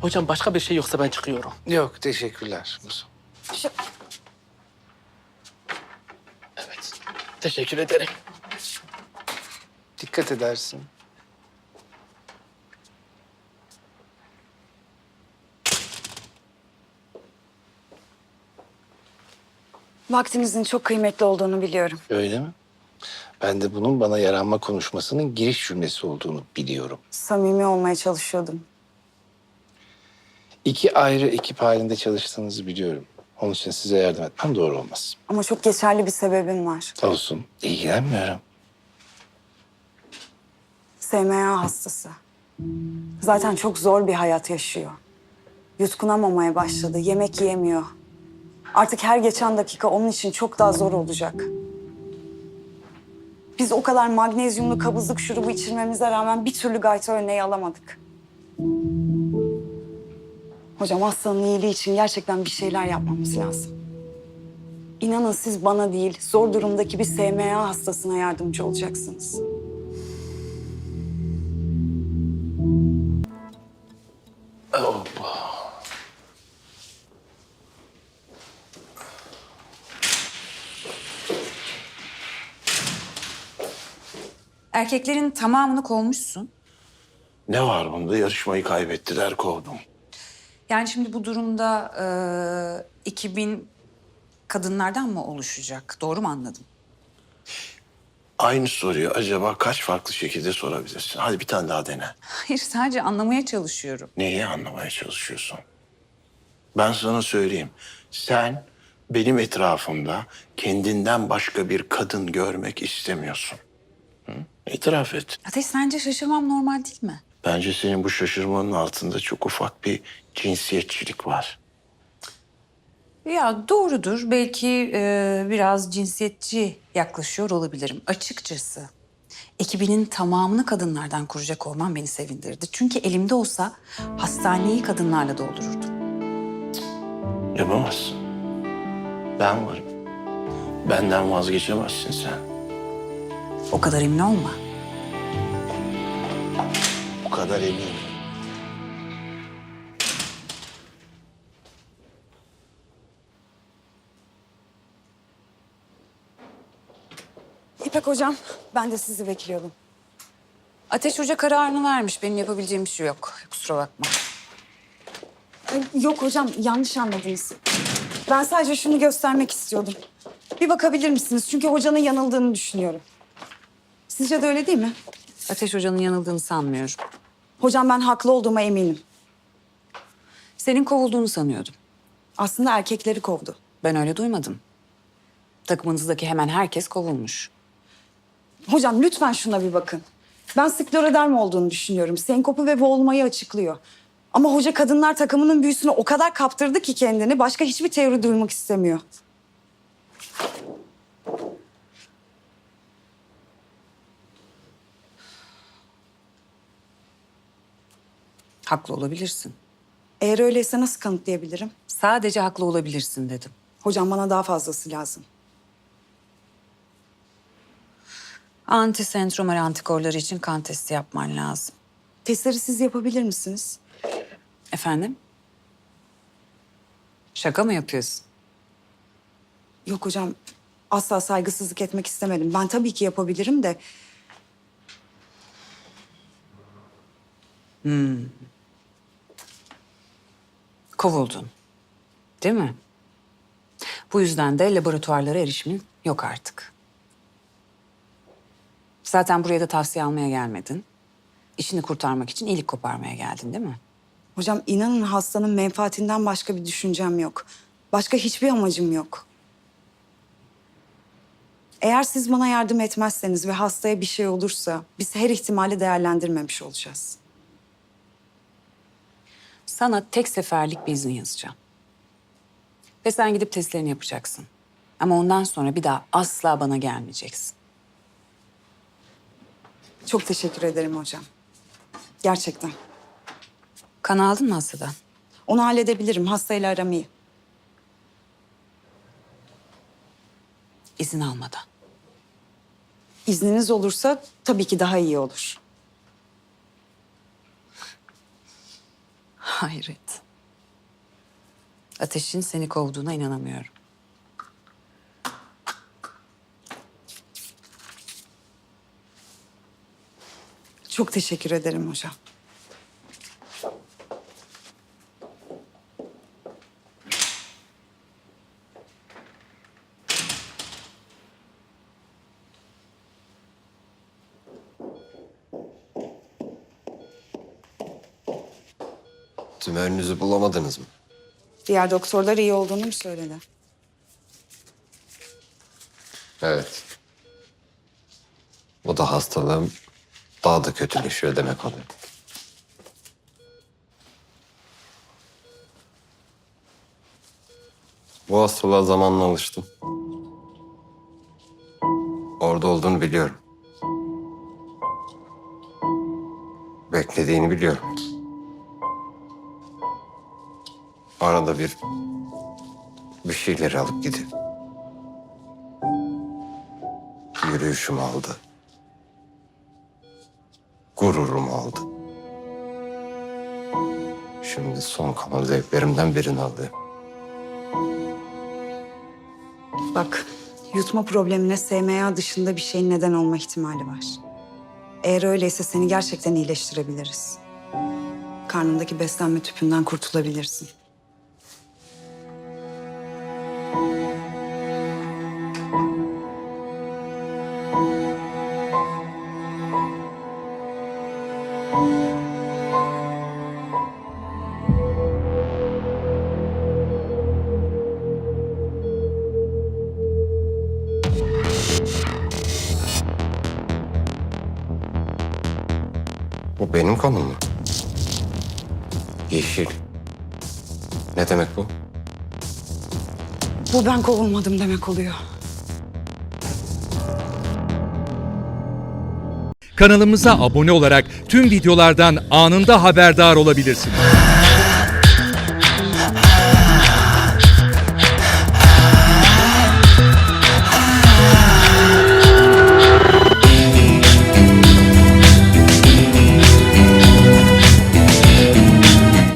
Hocam başka bir şey yoksa ben çıkıyorum. Yok teşekkürler. Şu, Evet. Teşekkür ederim. Dikkat edersin. vaktinizin çok kıymetli olduğunu biliyorum. Öyle mi? Ben de bunun bana yaranma konuşmasının giriş cümlesi olduğunu biliyorum. Samimi olmaya çalışıyordum. İki ayrı ekip halinde çalıştığınızı biliyorum. Onun için size yardım etmem doğru olmaz. Ama çok geçerli bir sebebim var. Olsun. İlgilenmiyorum. SMA hastası. Zaten çok zor bir hayat yaşıyor. Yutkunamamaya başladı, yemek yiyemiyor. Artık her geçen dakika onun için çok daha zor olacak. Biz o kadar magnezyumlu kabızlık şurubu içirmemize rağmen bir türlü gayta örneği alamadık. Hocam hastanın iyiliği için gerçekten bir şeyler yapmamız lazım. İnanın siz bana değil, zor durumdaki bir SMA hastasına yardımcı olacaksınız. Erkeklerin tamamını kovmuşsun. Ne var bunda? Yarışmayı kaybettiler, kovdum. Yani şimdi bu durumda e, 2000 kadınlardan mı oluşacak? Doğru mu anladım? Aynı soruyu acaba kaç farklı şekilde sorabilirsin? Hadi bir tane daha dene. Hayır sadece anlamaya çalışıyorum. Neyi anlamaya çalışıyorsun? Ben sana söyleyeyim. Sen benim etrafımda kendinden başka bir kadın görmek istemiyorsun. Hı? İtiraf et. Ateş sence şaşırmam normal değil mi? Bence senin bu şaşırmanın altında çok ufak bir cinsiyetçilik var. Ya doğrudur. Belki e, biraz cinsiyetçi yaklaşıyor olabilirim. Açıkçası ekibinin tamamını kadınlardan kuracak olman beni sevindirdi. Çünkü elimde olsa hastaneyi kadınlarla doldururdum. Yapamazsın. Ben varım. Benden vazgeçemezsin sen. O kadar emin olma. Bu kadar eminim. İpek hocam, ben de sizi bekliyordum. Ateş Hoca kararını vermiş. Benim yapabileceğim bir şey yok. Kusura bakma. Ay, Yok hocam, yanlış anladınız. Ben sadece şunu göstermek istiyordum. Bir bakabilir misiniz? Çünkü hocanın yanıldığını düşünüyorum. Sizce de öyle değil mi? Ateş Hoca'nın yanıldığını sanmıyorum. Hocam ben haklı olduğuma eminim. Senin kovulduğunu sanıyordum. Aslında erkekleri kovdu. Ben öyle duymadım. Takımınızdaki hemen herkes kovulmuş. Hocam lütfen şuna bir bakın. Ben skleroderm olduğunu düşünüyorum. Senkopu ve boğulmayı açıklıyor. Ama hoca kadınlar takımının büyüsüne o kadar kaptırdı ki kendini başka hiçbir teori duymak istemiyor. Haklı olabilirsin. Eğer öyleyse nasıl kanıtlayabilirim? Sadece haklı olabilirsin dedim. Hocam bana daha fazlası lazım. Antisentromer antikorları için kan testi yapman lazım. Testleri siz yapabilir misiniz? Efendim? Şaka mı yapıyorsun? Yok hocam asla saygısızlık etmek istemedim. Ben tabii ki yapabilirim de Kovuldun. Değil mi? Bu yüzden de laboratuvarlara erişimin yok artık. Zaten buraya da tavsiye almaya gelmedin. İşini kurtarmak için iyilik koparmaya geldin değil mi? hocam inanın hastanın menfaatinden başka bir düşüncem yok. Başka hiçbir amacım yok. Eğer siz bana yardım etmezseniz ve hastaya bir şey olursa biz her ihtimali değerlendirmemiş olacağız. Sana tek seferlik bir izin yazacağım. Ve sen gidip testlerini yapacaksın. Ama ondan sonra bir daha asla bana gelmeyeceksin. Çok teşekkür ederim hocam. Gerçekten. Kan aldın mı hastadan? Onu halledebilirim. Hastayla aram iyi. İzin almadan. İzniniz olursa tabii ki daha iyi olur. Hayret. Ateşin seni kovduğuna inanamıyorum. Çok teşekkür ederim hocam. Tümörünüzü bulamadınız mı? Diğer doktorlar iyi olduğunu mu söyledi? Evet. Bu da hastalığım daha da kötüleşiyor demek oluyor. Bu hastalığa zamanla alıştım. Orada olduğunu biliyorum. Beklediğini biliyorum. Arada bir bir şeyleri alıp gidiyor. Yürüyüşümü aldı. Gururumu aldı. Şimdi son kalan zevklerimden birini aldı. Bak, yutma problemine SMA dışında bir şeyin neden olma ihtimali var. Eğer öyleyse seni gerçekten iyileştirebiliriz. Karnındaki beslenme tüpünden kurtulabilirsin. Bu benim konum mu? Yeşil. Ne demek bu? Bu ben kovulmadım demek oluyor. Kanalımıza abone olarak tüm videolardan anında haberdar olabilirsiniz.